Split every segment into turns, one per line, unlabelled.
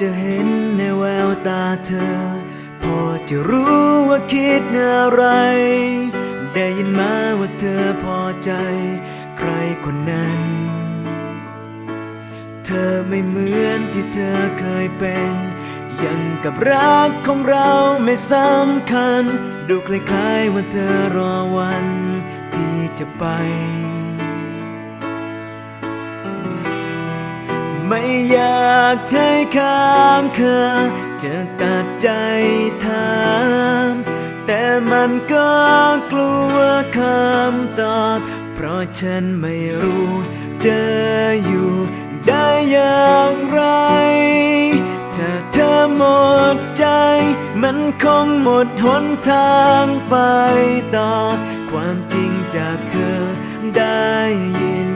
จะเห็นในแววตาเธอ พอจะรู้ว่าคิดอะไร ได้ยินมาว่าเธอพอใจ ใครคนนั้น เธอไม่เหมือนที่เธอเคยเป็น ยังกับรักของเราไม่สำคัญ ดูคล้ายๆว่าเธอรอวันที่จะไป ไม่อยากให้ค้างเคาจะตัดใจถามแต่มันก็กลัวคำตอบ เพราะฉันไม่รู้จะอยู่ได้อย่างไร ถ้าเธอหมดใจ มันคงหมดหนทางไปต่อ ความจริงจากเธอได้ยิน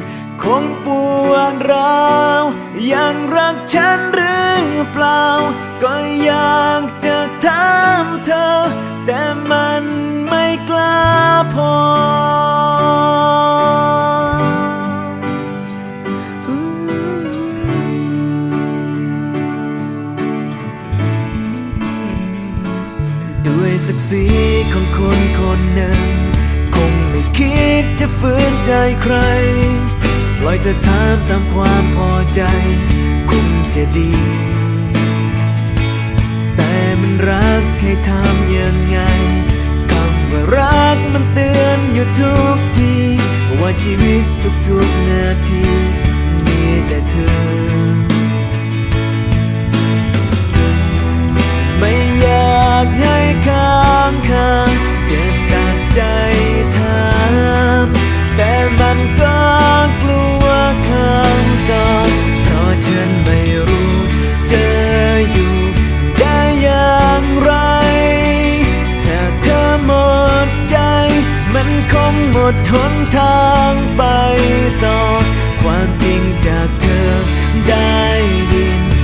คงปวดร้าว ยังรักฉันหรือเปล่า ก็อยากจะถามเธอ แต่มันไม่กล้าพอ ด้วยศักดิ์ศรีของคนคนหนึ่ง คงไม่คิดจะฝืนใจใคร ล่อยเธอถามตามความพอใจ คงจะดี แต่มันรักให้ทำยังไงคำว่ารักมันเตือนอยู่ทุกที ว่าชีวิตทุกๆ งหมดหนทางไปต่อ ความจริงจากเธอได้ยิน